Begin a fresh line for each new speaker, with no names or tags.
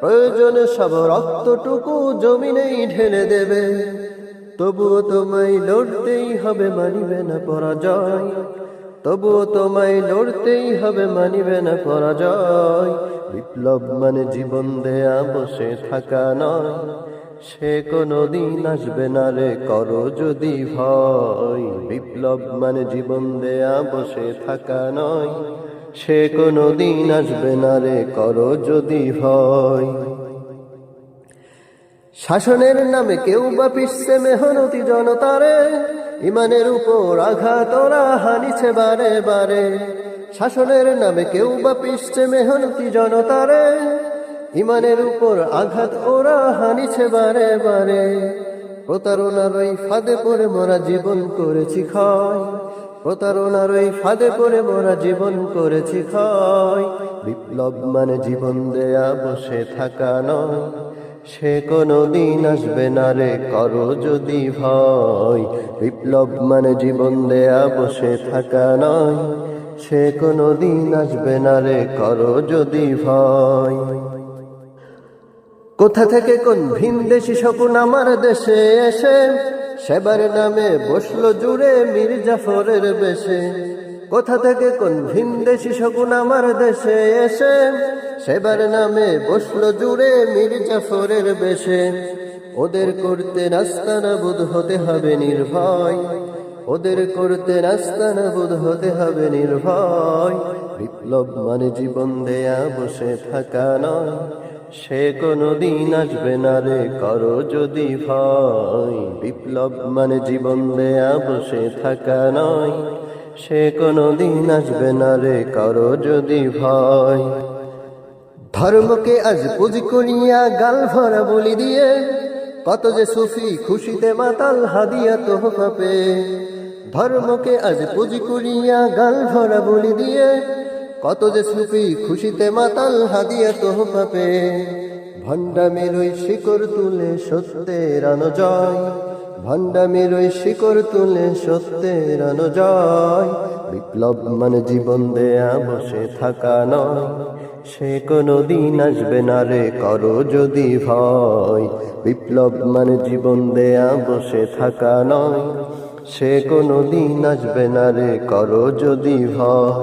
প্রয়োজন সব রক্তটুকু জমিনেই ঢেলে দেবে। তবুও তোমায় লড়তেই হবে, মানিবে না পরাজয়। তবুও তোমায় লড়তেই হবে, মানিবে না পরাজয়। বিপ্লব মানে জীবন দেয়া, বসে থাকা নয়। সে কোনো দিন আসবে না রে, করো যদি ভয়। বিপ্লব মানে জীবন দেয়া, বসে থাকা নয়। সে কোনো দিন আসবে না রে, করো যদি ভয়। শাসনের নামে কেউ বা পিসছে মেহনতি জনতারে ইমানের উপর আঘাত ওরা হানিছে বারে বারে। শাসনের নামে কেউ বা পিসছে মেহনতি জনতারে ইমানের উপর আঘাত, ওরা হানিছে বারে বারে। প্রতারণার ওই ফাঁদে পড়ে মোরা জীবন করেছি ক্ষয়। প্রতারণার ওই ফাঁদে পড়ে মোরা জীবন করেছি ক্ষয়। বিপ্লব মানে জীবন দেয়া, বসে থাকা নয়। সে কোনো দিন আসবে না রে, করো যদি ভয়। বিপ্লব মানে জীবন দেয়া, বসে থাকা নয়। সে কোনো দিন আসবে না রে, করো যদি ভয়। কোথা থেকে কোন ভিন দেশি শকুন আমার দেশে এসে? সেবার নামে বসল জুড়ে মীর জাফরের বেশে। কোথা থেকে কোন ভিন দেশি শকুন আমার দেশে এসে? সেবার নামে বসল জুড়ে মীর জাফরের বেশে। ওদের করতে রাস্তানা বোধ হতে হবে নির্ভয়। ওদের করতে রাস্তানা বোধ হতে হবে নির্ভয়। বিপ্লব মানে জীবন দেয়া বসে থাকা নয়। সে কোনো দিন আসবে না রে, করো যদি ভয়। বিপ্লব মানে জীবন দেয়া বসে থাকা নয়। সে কোনো দিন আসবে না রে, করো যদি ভয়। ধর্মকে আজ পুঁজি করিয়া গাল ভরা বলি দিয়ে, কত যে সুফি খুশিতে মাতাল হাদিয়া তোহফা পে ধর্মকে আজ পুঁজি করিয়া গাল ভরা বলি দিয়ে কত যে সুফি খুশিতে মাতাল হাদিয়া তোহফা পে ভণ্ডামের ওই শিকড় তুলে সত্যের আনো জয় ভণ্ডামের ওই শিকড় তুলে সত্যের আনো জয় বিপ্লব মানে জীবন দেয়া বসে থাকা নয়। সে কোনো দিন আসবে না রে, করো যদি ভয়। বিপ্লব মানে জীবন দেয়া বসে থাকা নয়। সে কোনো দিন আসবে না রে, করো যদি ভয়।